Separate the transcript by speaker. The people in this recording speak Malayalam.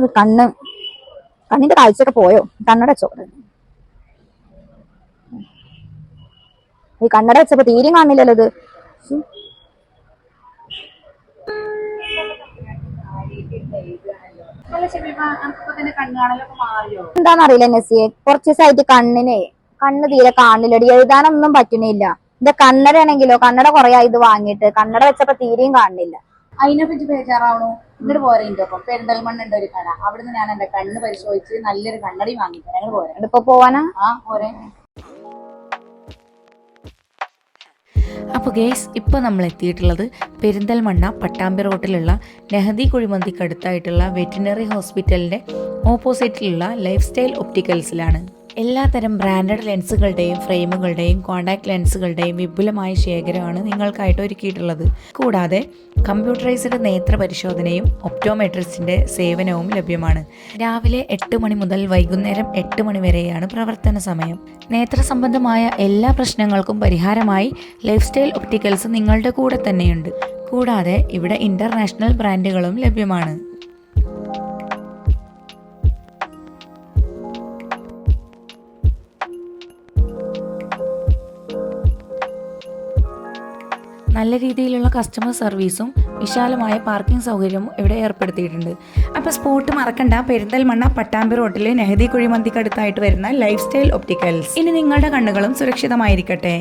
Speaker 1: ഇത് കണ്ണ് കണ്ണിന്റെ കാഴ്ചയൊക്കെ പോയോ? കണ്ണട വെച്ചോ. ഈ കണ്ണട വെച്ചപ്പോ തീരെ കാണില്ലല്ലോ ഇത്. എന്താന്നറിയില്ല നസിയെ. കുറച്ച് ദിവസമായിട്ട് കണ്ണിനെ കണ്ണ് തീരെ കാണില്ലടി എഴുതാനൊന്നും പറ്റുന്നില്ല. എന്റെ കണ്ണടയാണെങ്കിലോ? കണ്ണട കൊറേ ഇത് വാങ്ങിയിട്ട്. കണ്ണട വെച്ചപ്പോ തീരെയും കാണുന്നില്ല.
Speaker 2: അതിനെ പറ്റി ബേജാറാവണു. ഇങ്ങോട്ട് പോരെ എന്റെ ഒപ്പം പെരിന്തൽമണ്ണ ഉണ്ട് ഒരു കട. അവിടുന്ന് ഞാൻ എന്റെ കണ്ണ് പരിശോധിച്ച് നല്ലൊരു കണ്ണടി വാങ്ങിത്തരാം. ഞങ്ങൾ പോരെ.
Speaker 1: ഇപ്പൊ പോവാനാ?
Speaker 2: ആ പോരെ.
Speaker 3: അപ്പോൾ ഗേസ് ഇപ്പോൾ നമ്മൾ എത്തിയിട്ടുള്ളത് പെരിന്തൽമണ്ണ പട്ടാമ്പി റോട്ടിലുള്ള നെഹദി കുഴിമന്തിക്കടുത്തായിട്ടുള്ള വെറ്റിനറി ഹോസ്പിറ്റലിന്റെ ഓപ്പോസിറ്റിലുള്ള ലൈഫ് സ്റ്റൈൽ ഒപ്റ്റിക്കൽസിലാണ് എല്ലാത്തരം ബ്രാൻഡഡ് ലെൻസുകളുടെയും ഫ്രെയിമുകളുടെയും കോൺടാക്ട് ലെൻസുകളുടെയും വിപുലമായ ശേഖരമാണ് നിങ്ങൾക്കായിട്ട് ഒരുക്കിയിട്ടുള്ളത്. കൂടാതെ കമ്പ്യൂട്ടറൈസ്ഡ് നേത്ര പരിശോധനയും ഒപ്റ്റോമെട്രിസ്റ്റിന്റെ സേവനവും ലഭ്യമാണ്. രാവിലെ എട്ട് മണി മുതൽ വൈകുന്നേരം എട്ട് മണി വരെയാണ് പ്രവർത്തന സമയം. നേത്ര സംബന്ധമായ എല്ലാ പ്രശ്നങ്ങൾക്കും പരിഹാരമായി ലൈഫ് സ്റ്റൈൽ ഒപ്റ്റിക്കൽസ് നിങ്ങളുടെ കൂടെ തന്നെയുണ്ട്. കൂടാതെ ഇവിടെ ഇന്റർനാഷണൽ ബ്രാൻഡുകളും ലഭ്യമാണ്. നല്ല രീതിയിലുള്ള കസ്റ്റമർ സർവീസും വിശാലമായ പാർക്കിംഗ് സൗകര്യവും ഇവിടെ ഏർപ്പെടുത്തിയിട്ടുണ്ട്. അപ്പോൾ സ്പോട്ട് മറക്കണ്ട. പെരിന്തൽമണ്ണ പട്ടാമ്പി റോഡിലെ നെഹദി കുഴിമന്തിക്കടുത്തായിട്ട് വരുന്ന ലൈഫ് സ്റ്റൈൽ ഒപ്റ്റിക്കൽസ് ഇനി നിങ്ങളുടെ കണ്ണുകളും സുരക്ഷിതമായിരിക്കട്ടെ.